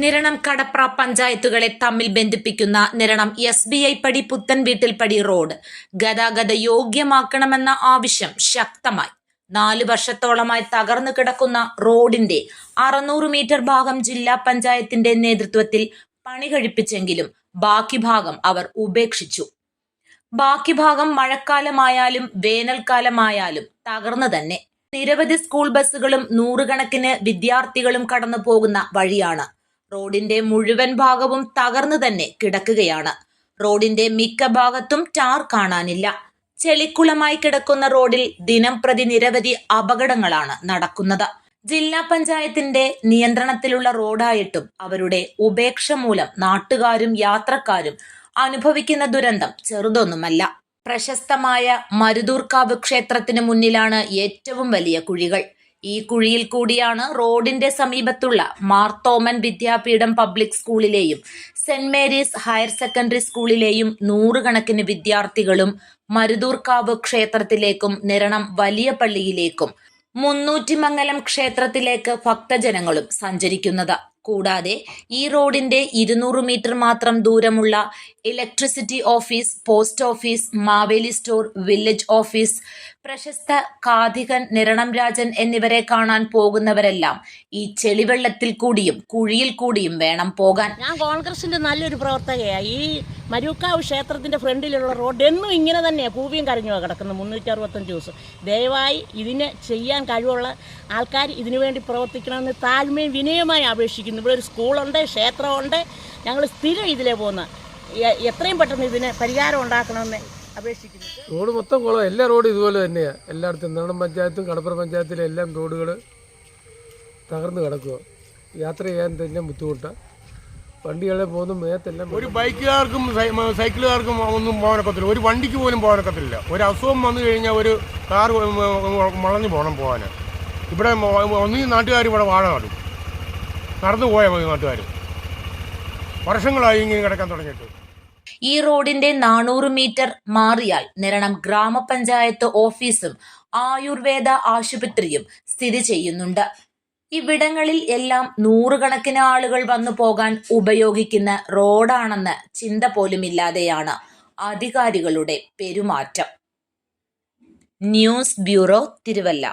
Niranam Kadapra പഞ്ചായത്തുകളെ തമ്മിൽ ബന്ധിപ്പിക്കുന്ന Niranam S B I പടി പുത്തൻ വീട്ടിൽ പടി റോഡ്. ഗതാഗത യോഗ്യമാക്കണമെന്ന ആവശ്യം ശക്തമായി. നാലു വർഷത്തോളമായി തകർന്നു കിടക്കുന്ന റോഡിന്റെ അറുന്നൂറ് മീറ്റർ ഭാഗം ജില്ലാ പഞ്ചായത്തിന്റെ നേതൃത്വത്തിൽ പണി കഴിപ്പിച്ചെങ്കിലും ബാക്കി ഭാഗം അവർ ഉപേക്ഷിച്ചു. ബാക്കി ഭാഗം മഴക്കാലമായാലും വേനൽക്കാലമായാലും തകർന്നു തന്നെ. നിരവധി സ്കൂൾ ബസ്സുകളും നൂറുകണക്കിന് വിദ്യാർത്ഥികളും കടന്നു പോകുന്ന വഴിയാണ് റോഡിന്റെ മുഴുവൻ ഭാഗവും തകർന്നു തന്നെ കിടക്കുകയാണ്. റോഡിന്റെ മിക്ക ഭാഗത്തും ടാർ കാണാനില്ല. ചെളിക്കുളമായി കിടക്കുന്ന റോഡിൽ ദിനം പ്രതി നിരവധി അപകടങ്ങളാണ് നടക്കുന്നത്. ജില്ലാ പഞ്ചായത്തിന്റെ നിയന്ത്രണത്തിലുള്ള റോഡായിട്ടും അവരുടെ ഉപേക്ഷ മൂലം നാട്ടുകാരും യാത്രക്കാരും അനുഭവിക്കുന്ന ദുരന്തം ചെറുതൊന്നുമല്ല. പ്രശസ്തമായ മരുതൂർക്കാവ് ക്ഷേത്രത്തിന് മുന്നിലാണ് ഏറ്റവും വലിയ കുഴികൾ. ഈ കുഴിയിൽ കൂടിയാണ് റോഡിന്റെ സമീപത്തുള്ള മാർത്തോമൻ വിദ്യാപീഠം പബ്ലിക് സ്കൂളിലെയും സെന്റ് മേരീസ് ഹയർ സെക്കൻഡറി സ്കൂളിലെയും നൂറുകണക്കിന് വിദ്യാർത്ഥികളും മരുതൂർക്കാവ് ക്ഷേത്രത്തിലേക്കും നിരണം വലിയ പള്ളിയിലേക്കും മുന്നൂറ്റിമംഗലം ക്ഷേത്രത്തിലേക്ക് ഭക്തജനങ്ങളും സഞ്ചരിക്കുന്നത്. കൂടാതെ ഈ റോഡിന്റെ ഇരുന്നൂറ് മീറ്റർ മാത്രം ദൂരമുള്ള electricity office post office Maveli store village office പ്രശസ്ത കാഥികൻ നിരണം രാജൻ എന്നിവരെ കാണാൻ പോകുന്നവരെല്ലാം ഈ ചെളിവെള്ളത്തിൽ കൂടിയും കുഴിയിൽ കൂടിയും വേണം പോകാൻ. ഞാൻ കോൺഗ്രസിന്റെ നല്ലൊരു പ്രവർത്തകയാണ് ഈ മരൂക്കാവ് ക്ഷേത്രത്തിന്റെ ഫ്രണ്ടിലുള്ള റോഡ് എന്നും ഇങ്ങനെ തന്നെയാണ് പൂവിയും കരഞ്ഞു കിടക്കുന്നത്. മുന്നൂറ്റി അറുപത്തഞ്ച് ദിവസം. ദയവായി ഇതിനെ ചെയ്യാൻ കഴിവുള്ള ആൾക്കാർ ഇതിനു വേണ്ടി പ്രവർത്തിക്കണമെന്ന് താഴ്മയും വിനയമായി അപേക്ഷിക്കുന്നു. ഇവിടെ ഒരു സ്കൂളുണ്ട് ക്ഷേത്രമുണ്ട്. ഞങ്ങൾ സ്ഥിരം ഇതിലേ പോകുന്ന. എത്രയും പെട്ടെന്ന് ഇതിന് പരിഹാരം ഉണ്ടാക്കണമെന്ന് അപേക്ഷിക്കുന്നു. റോഡ് മൊത്തം കുളം എല്ലാ റോഡും ഇതുപോലെ തന്നെയാണ് എല്ലായിടത്തും നിരണം പഞ്ചായത്തും കടപ്പുറ പഞ്ചായത്തിലെ എല്ലാം റോഡുകൾ തകർന്നു കിടക്കുക യാത്ര ചെയ്യാൻ തന്നെ ബുദ്ധിമുട്ടാണ് വണ്ടികളെ പോകുന്ന മേത്തെല്ലാം ഒരു ബൈക്കുകാർക്കും സൈക്കിളുകാർക്കും ഒന്നും പോകാനൊക്കത്തില്ല. ഒരു വണ്ടിക്ക് പോലും പോകാനൊക്കത്തില്ല. ഒരു അസുഖം വന്നു കഴിഞ്ഞാൽ ഒരു കാർ വളഞ്ഞു പോകണം പോകാൻ ഇവിടെ ഒന്നീ നാട്ടുകാർ ഇവിടെ വാഴ നടും. നടന്നു പോയാൽ മതി നാട്ടുകാർ വർഷങ്ങളായി ഇങ്ങനെ കിടക്കാൻ തുടങ്ങിയിട്ട്. ഈ റോഡിന്റെ നാനൂറ് മീറ്റർ മാറിയാൽ നിരണം ഗ്രാമപഞ്ചായത്ത് ഓഫീസും ആയുർവേദ ആശുപത്രിയും സ്ഥിതി ചെയ്യുന്നുണ്ട്. ഇവിടങ്ങളിൽ എല്ലാം നൂറുകണക്കിന് ആളുകൾ വന്നു പോകാൻ ഉപയോഗിക്കുന്ന റോഡാണെന്ന് ചിന്ത പോലുമില്ലാതെയാണ് അധികാരികളുടെ പെരുമാറ്റം. News bureau Thiruvalla.